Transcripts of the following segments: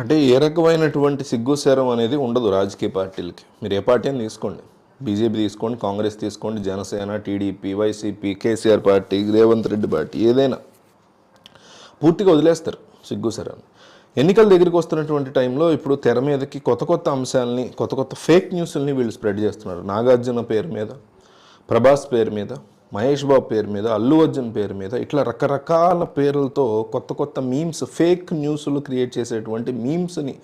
అంటే ఏ రకమైనటువంటి సిగ్గుసేరం అనేది ఉండదు రాజకీయ పార్టీలకి. మీరు ఏ పార్టీ అని తీసుకోండి. బీజేపీ తీసుకోండి కాంగ్రెస్ తీసుకోండి Janasena TDP YCP KCR party Revanth Reddy party ఏదైనా. పూర్తిగా వదిలేస్తారు సిగ్గుసేరాన్ని ఎన్నికల దగ్గరికి వస్తున్నటువంటి టైంలో ఇప్పుడు తెర మీదకి కొత్త కొత్త అంశాలని కొత్త కొత్త ఫేక్ న్యూస్ని వీళ్ళు స్ప్రెడ్ చేస్తున్నారు. నాగార్జున పేరు మీద ప్రభాస్ పేరు మీద మహేష్ బాబు పేరు మీద అల్లు అర్జున్ పేరు మీద ఇట్లా రకరకాల పేర్లతో కొత్త కొత్త మీమ్స్ ఫేక్ న్యూస్లు క్రియేట్ చేసేటువంటి మీమ్స్ని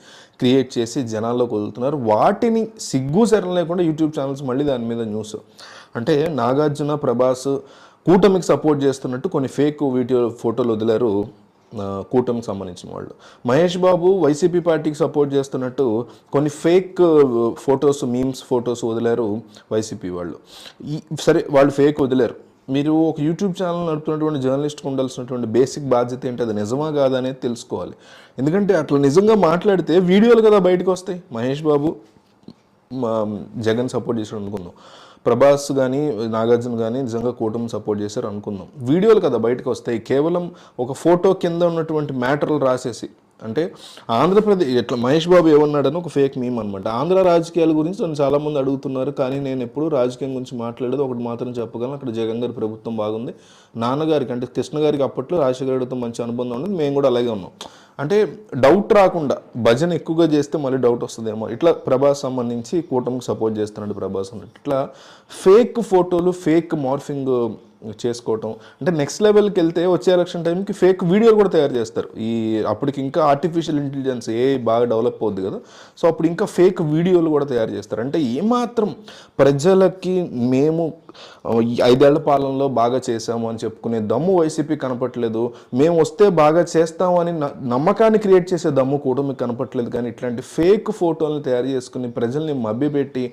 క్రియేట్ చేసి జనాల్లోకి వదులుతున్నారు. వాటిని సిగ్గు శరం లేకుండా యూట్యూబ్ ఛానల్స్ మళ్ళీ దాని మీద న్యూస్ అంటే నాగార్జున ప్రభాస్ కూటమికి సపోర్ట్ చేస్తున్నట్టు కొన్ని ఫేక్ వీడియో ఫోటోలు వదిలారు కూటమికి సంబంధించిన వాళ్ళు. మహేష్ బాబు వైసీపీ పార్టీకి సపోర్ట్ చేస్తున్నట్టు కొన్ని ఫేక్ ఫొటోస్ మీమ్స్ ఫొటోస్ వదిలారు వైసీపీ వాళ్ళు. ఈ సరే వాళ్ళు ఫేక్ వదిలారు. మీరు ఒక యూట్యూబ్ ఛానల్ నడుపుతున్నటువంటి జర్నలిస్ట్కి ఉండాల్సినటువంటి బేసిక్ బాధ్యత ఏంటి? అది నిజమా కాదా అనేది తెలుసుకోవాలి. ఎందుకంటే అట్లా నిజంగా మాట్లాడితే వీడియోలు కదా బయటకు వస్తాయి. మహేష్ బాబు జగన్ సపోర్ట్ చేసాడు అనుకుందాం ప్రభాస్ కానీ నాగార్జున కానీ నిజంగా కూటమి సపోర్ట్ చేశారు అనుకుందాం. వీడియోలు కదా బయటకు వస్తాయి. కేవలం ఒక ఫోటో కింద ఉన్నటువంటి మ్యాటర్లు రాసేసి అంటే ఆంధ్రప్రదేశ్ ఎట్లా మహేష్ బాబు ఏమన్నాడని ఒక ఫేక్ మీమ్ అనమాట ఆంధ్ర రాజకీయాల గురించి నన్ను చాలామంది అడుగుతున్నారు కానీ నేను ఎప్పుడు రాజకీయం గురించి మాట్లాడేది ఒకటి మాత్రం చెప్పగలను అక్కడ జగన్ గారి ప్రభుత్వం బాగుంది. నాన్నగారికి అంటే కృష్ణ గారికి అప్పట్లో రాజశేఖర గారితో మంచి అనుబంధం ఉండదు. మేము కూడా అలాగే ఉన్నాం. అంటే డౌట్ రాకుండా భజన ఎక్కువగా చేస్తే మళ్ళీ డౌట్ వస్తుందేమో. ఇట్లా ప్రభాస్ సంబంధించి కూటమికి సపోర్ట్ చేస్తున్నాడు ప్రభాస్ అన్నట్టు. ఇట్లా ఫేక్ ఫోటోలు ఫేక్ మార్ఫింగ్ చేసుకోవటం. అంటే నెక్స్ట్ లెవెల్కి వెళ్తే వచ్చే ఎలక్షన్ టైంకి ఫేక్ వీడియోలు కూడా తయారు చేస్తారు. ఈ అప్పటికి ఇంకా ఆర్టిఫిషియల్ ఇంటెలిజెన్స్ ఏ బాగా డెవలప్ అవుద్ది కదా. సో అప్పుడు ఇంకా ఫేక్ వీడియోలు కూడా తయారు చేస్తారు. అంటే ఏమాత్రం ప్రజలకి మేము ఈ ఐదేళ్ళ పాలనలో బాగా చేశాము అని చెప్పుకునే దమ్ము వైసీపీ కనపట్లేదు. మేము వస్తే బాగా చేస్తాము అని నమ్మకాన్ని క్రియేట్ చేసే దమ్ము కూటమికి కనపట్లేదు. కానీ ఇట్లాంటి ఫేక్ ఫోటోలను తయారు చేసుకుని ప్రజల్ని మభ్యపెట్టి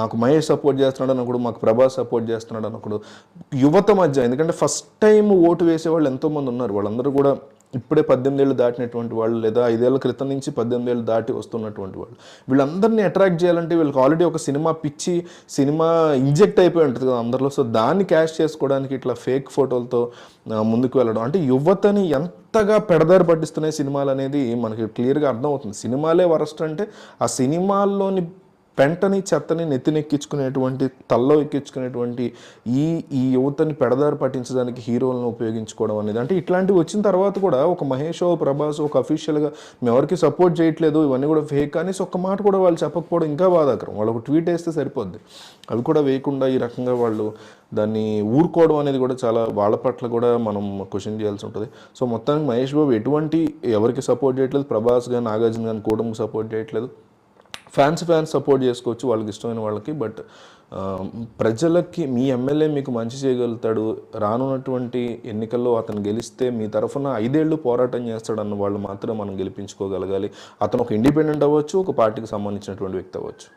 నాకు మహేష్ సపోర్ట్ చేస్తున్నాడు అనకూడదు మాకు ప్రభాస్ సపోర్ట్ చేస్తున్నాడు అనకూడదు యువత మధ్య ఎందుకంటే ఫస్ట్ టైం ఓటు వేసే వాళ్ళు ఎంతోమంది ఉన్నారు. వాళ్ళందరూ కూడా ఇప్పుడే పద్దెనిమిది ఏళ్ళు దాటినటువంటి వాళ్ళు లేదా ఐదేళ్ళ క్రితం నుంచి పద్దెనిమిది ఏళ్ళు దాటి వస్తున్నటువంటి వాళ్ళు. వీళ్ళందరినీ అట్రాక్ట్ చేయాలంటే వీళ్ళకి ఆల్రెడీ ఒక సినిమా పిచ్చి సినిమా ఇంజెక్ట్ అయిపోయి ఉంటుంది కదా అందరిలో. సో దాన్ని క్యాష్ చేసుకోవడానికి ఇట్లా ఫేక్ ఫోటోలతో ముందుకు వెళ్ళడం. అంటే యువతని ఎంతగా పెడదారి పట్టిస్తున్నాయి సినిమాలు అనేది మనకి క్లియర్గా అర్థమవుతుంది. సినిమాలే వరస్ట్ అంటే ఆ సినిమాల్లోని పెంటని చెత్తని నెత్తినెక్కించుకునేటువంటి తల్లో ఎక్కించుకునేటువంటి ఈ ఈ యువతని పెడదారి పట్టించడానికి హీరోలను ఉపయోగించుకోవడం అనేది. అంటే ఇట్లాంటివి వచ్చిన తర్వాత కూడా ఒక మహేష్ ప్రభాస్ ఒక అఫీషియల్గా మేము ఎవరికి సపోర్ట్ చేయట్లేదు ఇవన్నీ కూడా ఫేక్ అనేసి ఒక్క మాట కూడా వాళ్ళు చెప్పకపోవడం ఇంకా బాధాకరం. వాళ్ళు ఒక ట్వీట్ వేస్తే సరిపోద్ది. అవి కూడా వేయకుండా ఈ రకంగా వాళ్ళు దాన్ని ఊరుకోవడం అనేది కూడా చాలా వాళ్ళ పట్ల కూడా మనం క్వశ్చన్ చేయాల్సి ఉంటుంది. సో మొత్తానికి మహేష్ బాబు ఎటువంటి ఎవరికి సపోర్ట్ చేయట్లేదు ప్రభాస్ కానీ నాగార్జున కానీ కూటమికి సపోర్ట్ చేయట్లేదు. ఫ్యాన్స్ ఫ్యాన్స్ సపోర్ట్ చేసుకోవచ్చు వాళ్ళకి ఇష్టమైన వాళ్ళకి బట్ ప్రజలకి మీ ఎమ్మెల్యే మీకు మంచి చేయగలుగుతాడు. రానున్నటువంటి ఎన్నికల్లో అతను గెలిస్తే మీ తరఫున ఐదేళ్ళు పోరాటం చేస్తాడన్న వాళ్ళు మాత్రం మనం గెలిపించుకోగలగాలి. అతను ఒక ఇండిపెండెంట్ అవ్వచ్చు ఒక పార్టీకి సంబంధించినటువంటి వ్యక్తి అవ్వచ్చు.